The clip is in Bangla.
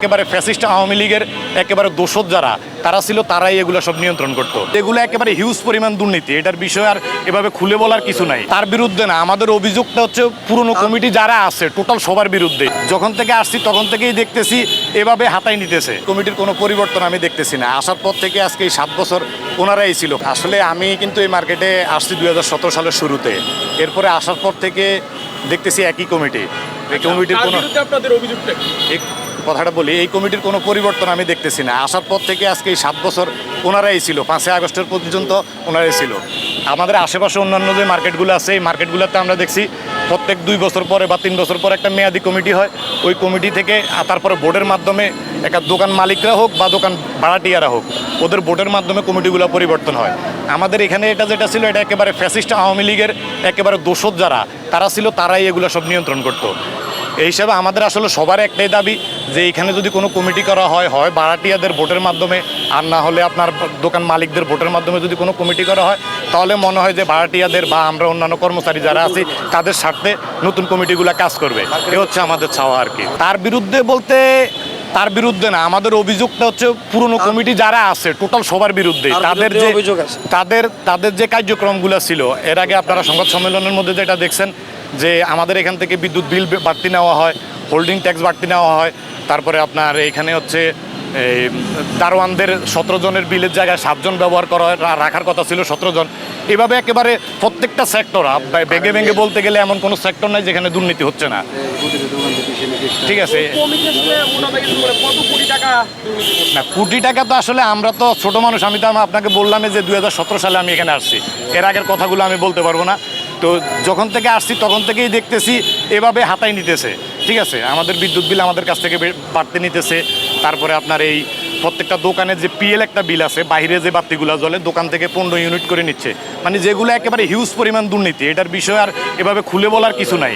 একেবারে ফ্যাসিস্ট আওয়ামী লীগের একেবারে দোষত যারা তারা ছিল তারাই এগুলো সব নিয়ন্ত্রণ করতো। এগুলো একেবারে হিউজ পরিমাণ দুর্নীতি এটার বিষয় আর এভাবে খুলে বলার কিছু নাই। তার বিরুদ্ধে না আমাদের অভিযোগটা হচ্ছে পুরনো কমিটি যারা আছে টোটাল সবার বিরুদ্ধে। যখন থেকে আসছি তখন থেকেই দেখতেছি এভাবে হাতাই নিতেছে। কমিটির কোনো পরিবর্তন আমি দেখতেছি না। আসার পর থেকে আজকে এই সাত বছর ওনারাই ছিল। আসলে আমি কিন্তু এই মার্কেটে আসছি দুই হাজার সতেরো সালের শুরুতে। এরপরে আসার পর থেকে দেখতেছি একই কমিটি। এই কমিটির কোনো আপনাদের অভিযোগটা কথাটা বলি, এই কমিটির কোনো পরিবর্তন আমি দেখতেছি না। আসার পর থেকে আজকে এই সাত বছর ওনারাই ছিল, পাঁচই আগস্টের পর্যন্ত ওনারাই ছিল। আমাদের আশেপাশে অন্যান্য যে মার্কেটগুলো আছে, এই মার্কেটগুলোতে আমরা দেখছি প্রত্যেক দুই বছর পরে বা তিন বছর পরে একটা মেয়াদি কমিটি হয়। ওই কমিটি থেকে তারপরে বোর্ডের মাধ্যমে একটা দোকান মালিকরা হোক বা দোকান ভাড়াটিয়ারা হোক, ওদের বোর্ডের মাধ্যমে কমিটিগুলো পরিবর্তন হয়। আমাদের এখানে এটা যেটা ছিল, এটা একেবারে ফ্যাসিস্ট আওয়ামী লীগের একেবারে দোষদ যারা, তারা ছিল, তারাই এগুলো সব নিয়ন্ত্রণ করতো। এই হিসাবে আমাদের আসলে সবার একটাই দাবি যে এখানে যদি কোনো কমিটি করা হয় হয় ভাড়াটিয়াদের ভোটের মাধ্যমে আর না হলে আপনার দোকান মালিকদের ভোটের মাধ্যমে যদি কোনো কমিটি করা হয় তাহলে মনে হয় যে ভাড়াটিয়াদের বা আমরা অন্যান্য কর্মচারী যারা আছি তাদের স্বার্থে নতুন কমিটিগুলো কাজ করবে। এ হচ্ছে আমাদের চাওয়া আর কি। তার বিরুদ্ধে বলতে তার বিরুদ্ধে না আমাদের অভিযোগটা হচ্ছে পুরনো কমিটি যারা আছে টোটাল সবার বিরুদ্ধে। তাদের যে তাদের তাদের যে কার্যক্রমগুলো ছিল এর আগে আপনারা সংবাদ সম্মেলনের মধ্যে যেটা দেখছেন যে আমাদের এখান থেকে বিদ্যুৎ বিল বাড়তি নেওয়া হয় হোল্ডিং ট্যাক্স বাড়তি নেওয়া হয়, তারপরে আপনার এখানে হচ্ছে এই দারোয়ানদের সতেরো জনের বিলের জায়গায় সাতজন ব্যবহার করা রাখার কথা ছিল সতেরো জন। এভাবে একেবারে প্রত্যেকটা সেক্টর ভেঙে ভেঙে বলতে গেলে এমন কোনো সেক্টর নাই যেখানে দুর্নীতি হচ্ছে না। ঠিক আছে? না, কোটি টাকা তো আসলে আমরা তো ছোট মানুষ, আমি তো আপনাকে বললাম যে দু হাজার সতেরো সালে আমি এখানে আসছি। এর আগের কথাগুলো আমি বলতে পারব না। তো যখন থেকে আসছি, তখন থেকেই দেখতেছি এভাবে হাতাই নিতেছে। ঠিক আছে? আমাদের বিদ্যুৎ বিল আমাদের কাছ থেকে বাড়তে নিতেছে। তারপরে আপনার এই প্রত্যেকটা দোকানে যে পিএল একটা বিল আছে, বাইরে যে বাতিগুলো জলে দোকান থেকে পনেরো ইউনিট করে নিচ্ছে। মানে যেগুলো একেবারে হিউজ পরিমাণ দুর্নীতি, এটার বিষয় আর এভাবে খুলে বলার কিছু নাই।